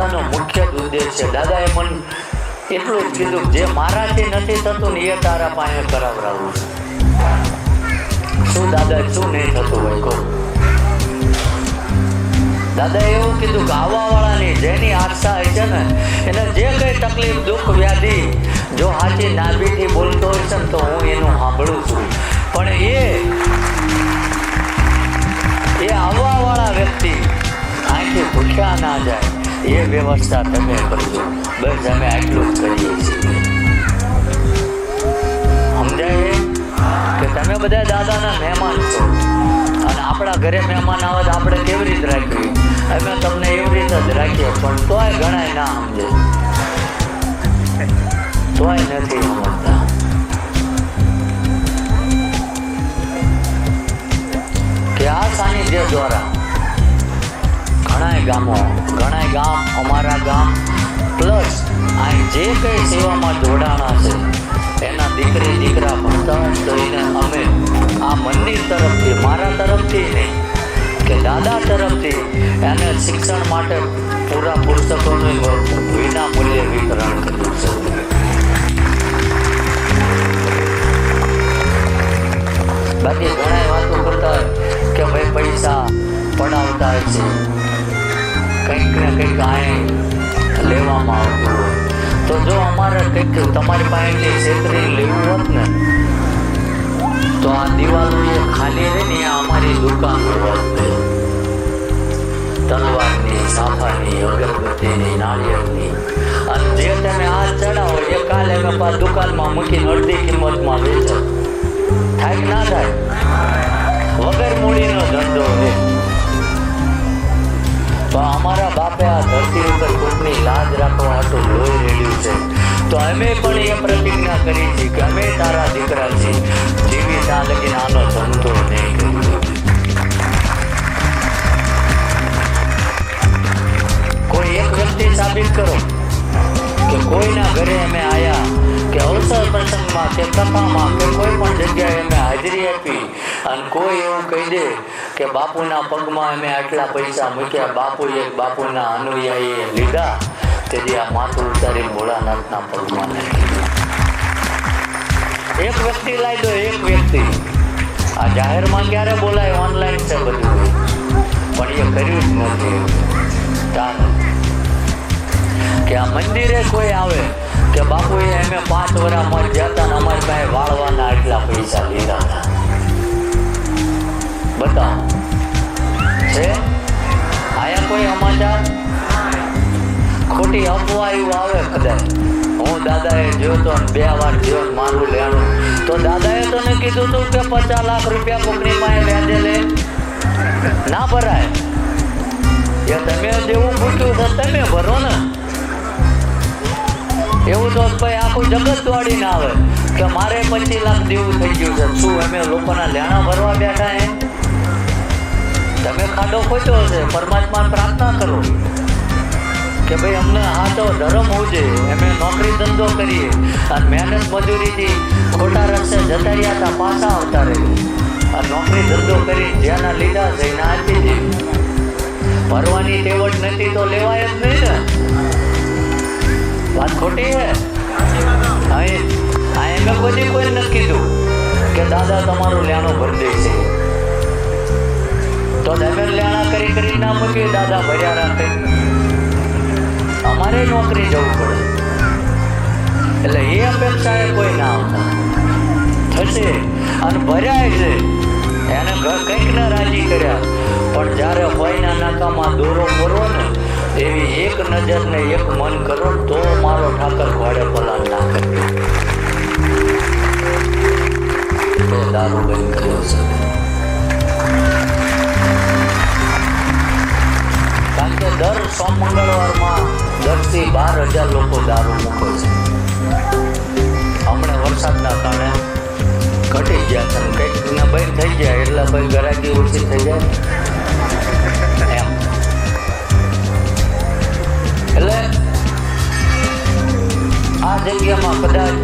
દાદાનો મુખ્ય ઉદ્દેશ છે. દાદાએ મને એટલું જ કીધું જે મારાથી નથી થતું ને એ તારા પાસે કરાવડાવું શું દાદા શું નહીં થતું હોય કહો? દાદાએ એવું કીધું કે આવવાવાળાની જેની આશા હોય છે ને, એને જે કઈ તકલીફ, દુઃખ, વ્યાધિ જો હાથી નાભીથી બોલતો હોય છે ને, તો હું એનું સાંભળું છું. પણ એ એ આવવા વાળા વ્યક્તિ આખી ભૂખ્યા ના જાય. એ વ્યવસ્થા તમે કરજો બસ અમે આટલું જ કરીએ છીએ. સમજાય કે તમે બધા દાદાના મહેમાન છો. અને આપણા ઘરે મહેમાન આવે તો આપણે કેવી રીતે રાખીએ? અમે તમને એવી રીતે જ રાખીએ, પણ તોય ઘણા ના સમજે. તોય નથી સમજતા. કે આ સાનિધ્ય દ્વારા ઘણાય ગામો, ઘણાય ગામ અમારા ગામ. પ્લસ અહીં જે કંઈ સેવામાં જોડાણા છે, એના દીકરી, દીકરા ભણતર હોય અમે આ મંદિર તરફથી, મારા તરફથી નહીં, કે દાદા તરફથી એને શિક્ષણ માટે પૂરા પુસ્તકોનું વિના મૂલ્યે વિતરણ કર્યું છે. બાકી ઘણા વાતો કરતા હોય કે ભાઈ પૈસા પડાવતા હોય છે. કંઈક ને કંઈક આય લેવામાં આવતું હોય. તો જો અમારે કંઈક તમારી પાસેથી છેતરી લેવું હોત ને, તો આ દિવાલો ખાલી રહે ને અમારી દુકાન હોત તલવારની, સાફાની, અગરબત્તીની, નાળિયેરની. અને જે તમે આ ચડાવો, એ કાલે કપા દુકાનમાં મૂકીને અડધી કિંમતમાં વેચો. થાય ના થાય? વગર મૂડીનો ધંધો તો અમારા બાપે આ ધરતી ઉપર કોઈની લાજ રાખવા હતું લોહી રેડ્યું છે. તો અમે પણ એ પ્રતિજ્ઞા કરી છે કે અમે અને કોઈ એવું કહી દે કે બાપુના પગમાં અમે આટલા પૈસા મૂક્યા બાપુ એક બાપુના અનુયાયીએ લીધા, તેથી આ માથું ઉતારી ભોળાનાથના પગમાં એક વ્યક્તિ લાવી દો એક વ્યક્તિ. આ જાહેરમાં ક્યારે બોલાય? ઓનલાઈન છે બધું. પણ એ કર્યું જ નથી. તારે કે આ મંદિરે કોઈ આવે કે બાપુએ અમે પાંચ વર્ષમાં જતા અમારી પાસે વાળવાના એટલા પૈસા લીધા હતા. બતાવો. છે? આયા કોઈ સમાચાર? ખોટી અફવા આવે કદાચ. હું દાદાએ જોયો ને બે વાર જોયો મારું લેણું. તો દાદાએ તો ને કીધું હતું કે પચાસ લાખ રૂપિયા કોકની પાસે વ્યાજે લે. ના ભરાય. એ તમે જેવું પૂછ્યું તો તમે ભરો ને. એવું તો ભાઈ આખું જગત દોડીને આવે કે મારે પચીસ લાખ દેવું થઈ ગયું છે. શું અમે લોકોના લેણા ભરવા બેઠા હે? તમે ખાડો ખોચો હશે પરમાત્મા પ્રાર્થના કરો કે ભાઈ અમને આ તો ધર્મ હોજે અમે નોકરી ધંધો કરીએ. અને મહેનત મજૂરીથી ખોટા રસ્તે જતા રહ્યા હતા, પાછા આવતા રહ્યું આ નોકરી ધંધો કરી જેના લીધા છે, એના આપી ભરવાની ટેવટ નથી તો લેવાય જ નહીં ને. વાત ખોટી હે? અહીં અહીં મેં પછી કોઈ નથી કીધું કે દાદા તમારું લેણું ભરી દેશે તો લેણા કરી કરી ના દાદા, ભર્યા રાખે. અમારે નોકરી જવું પડે. એટલે એ અપેક્ષાએ કોઈ ના આવતા. અને ભર્યા છે. એને કંઈક ને રાજી કર્યા. પણ જ્યારે હોયના નાકામાં દોરો કરો ને, એવી એક નજર એક મન કરો, તો મારો ઠાકર ઘોડે પલાન ના કરે. દારૂ બંધ કર્યો છે. દર સોમ મંગળવારમાં દસથી બાર હજાર લોકો દારૂ મૂકે છે. હમણાં વરસાદના કારણે ઘટી ગયા છે. કંઈક ના બંધ થઈ ગયા, એટલે ભાઈ ગરાકી ઓછી થઈ જાય. એમ. એટલે આ જગ્યામાં કદાચ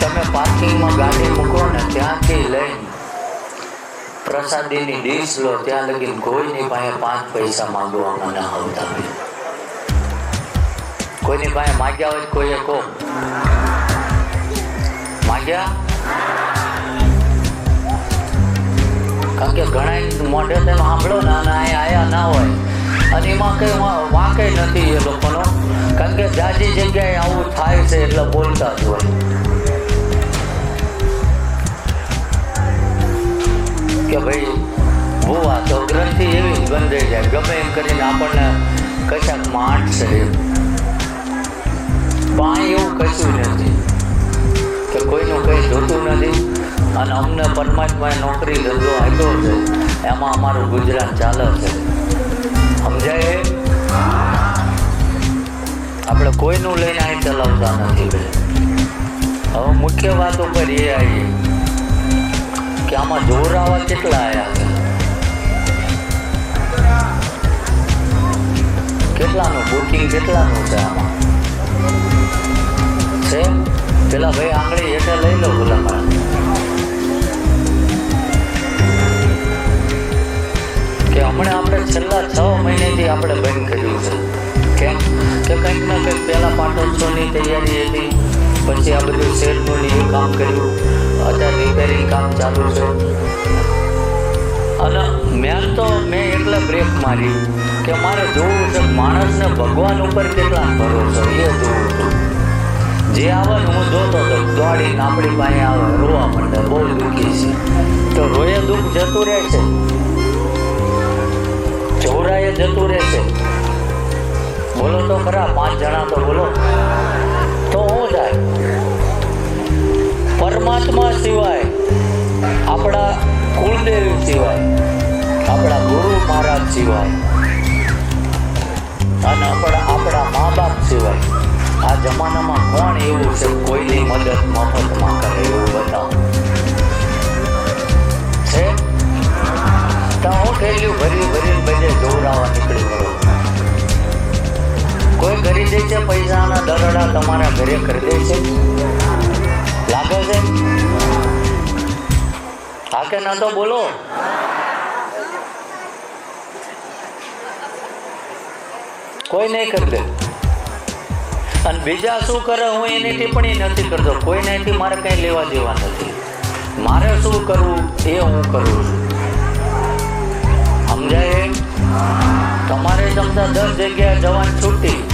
તમે પાર્કિંગમાં ગાડી મૂકો ને ત્યાંથી લઈને પ્રસાદીની ડીશ લો, ત્યાં લગી કોઈની પાસે પાંચ પૈસા માંગવામાં ના આવતા કોઈની પાસે માગ્યા હોય કોઈએ કહો. માગ્યા? કારણ કે ઘણા મોઢે તમે સાંભળો ને અહીં આયા ના હોય. અને એમાં કંઈ વાંકે નથી એ લોકોનો. કારણ કે જાજી જગ્યાએ આવું થાય છે એટલે બોલતા જ હોય. કે ભાઈ ભૂવા તો ગ્રંથિ એવી જ બંધાઈ જાય ગમે એમ કરીને આપણને કશાક એમ પણ એવું કશું નથી. કે કોઈનું કંઈ જોતું નથી. અને અમને પરમાત્માએ નોકરી ધંધો આપ્યો છે. એમાં અમારું ગુજરાત ચાલે છે. સમજાય? આપણે કોઈનું લઈને અહીં ચલાવતા નથી હવે મુખ્ય વાત ઉપર એ આવીએ. કે આમાં જોરાવા કેટલા આવ્યા કેટલાનું બુકિંગ કેટલાનું છે આમાં? છે? પેલા ભાઈ આંગળી હેઠે લઈ લો ભલા કે હમણાં આપણે છેલ્લા છ મહિનેથી આપણે બંધ કર્યું છે. કેમ કે કંઈક ને કંઈક પહેલાં પાટોત્સવની તૈયારી હતી, પછી આ બધું શેરનું કામ કર્યું. અત્યારે રિપેરિંગ કામ ચાલુ છે. અને મેન તો મેં એટલે બ્રેક મારી કે મારે જોવું છે માણસને ભગવાન ઉપર કેટલા ભરોસો. એ જોવું હતું જે આવે ને હું જોતો હતો દોડીને આપણી પાસે આવે, રોવા માંડે, બહુ દુઃખી છે. તો રોયે દુઃખ જતું રહે છે? ચોરાએ જતું રહે છે? બોલો તો ખરા, પાંચ જણા તો બોલો. તો હું થાય પરમાત્મા સિવાય, આપણા કુળદેવ સિવાય, આપણા ગુરુ મહારાજ સિવાય, અને આપણા આપણા મા બાપ સિવાય, આ જમાનામાં કોણ એવું છે કોઈની મદદ મફતમાં કરે એવું બતાવો. છે? ત્યાં હું થયેલું ભરી ભરીને બધે જોવરાવા નીકળી પડો કોઈ કરી દે છે પૈસાના દરડા તમારા ઘરે કરી દે છે? છે. હા કે ના તો બોલો. કોઈ નહીં કરતે અને બીજા શું કરે હું એની ટિપ્પણી નથી કરતો. કોઈને એથી મારે કંઈ લેવા દેવા નથી. મારે શું કરવું એ હું કરું છું. સમજાય? તમારે સમજા દસ જગ્યાએ જવાની છૂટી.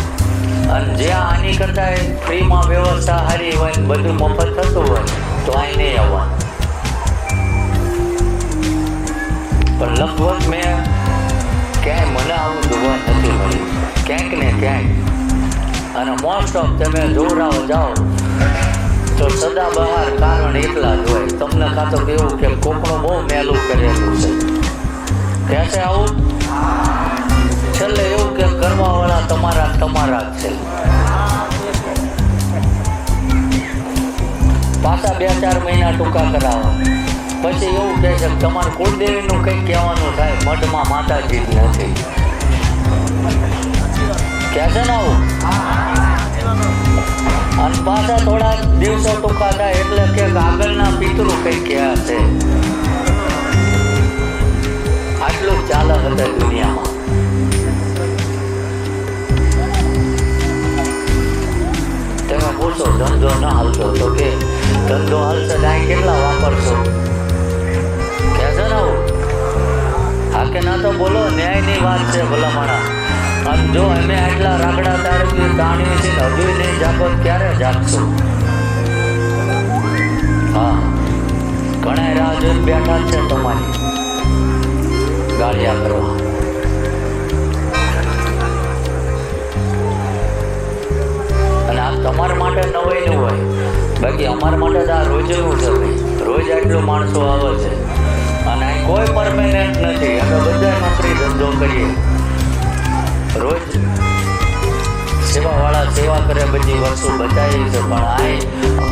અને જે આની કરતા ફ્રીમાં વ્યવસ્થા સારી હોય બધું મફત થતું હોય, તો અહીં નહીં આવવાનું. પણ લગભગ મેં ક્યાંય મને આવું જોવા નથી મળ્યું. ક્યાંક ને ક્યાંક અને મોસ્ટ ઓફ તમે જોરાઓ જાઓ, તો સદા બહાર કારણ એકલા જ હોય. તમને કાં તો કેવું કે કોકણું બહુ મેલું કરેલું છે. કહે છે આવું? છેલ્લે કરવાવાળા તમારા તમારા છે. પાછા બે ચાર મહિના ટૂંકા કરાવો. પછી એવું કહે છે તમારે કુળદેવીનું કંઈક કહેવાનું થાય, મઢમાં માતાજી નથી. કહે છે ને આવું? અને પાછા થોડા દિવસો ટૂંકા થાય એટલે કે આગળના પિતૃ કંઈક કહે છે. આટલું ચાલક ચાલે હતા પૂછો ધંધો ન હાલતો તો કે, ધંધો હાલશે ડાય કેટલા વાપરશો? કહે છે ને હા કે ના તો બોલો, ન્યાયની વાત છે ભલામણા. અને જો અમે આટલા રાકડા તાળવી તાણીએ છીએ હજુ નહીં જાગો ક્યારે જાગશો? હા. ઘણા રાહ જોઈને બેઠા છે તમારી. ગાળિયા કરવા. અને માટે માટે નવાઈનું હોય. બાકી અમારા માટે તો આ રોજનું છે ભાઈ રોજ આટલું માણસો આવે છે. અને અહીં કોઈ પરમેનન્ટ નથી. અમે બધા નોકરી ધંધો કરીએ. રોજ સેવાવાળા સેવા કરે બધી વસ્તુ બતાવી છે, પણ આ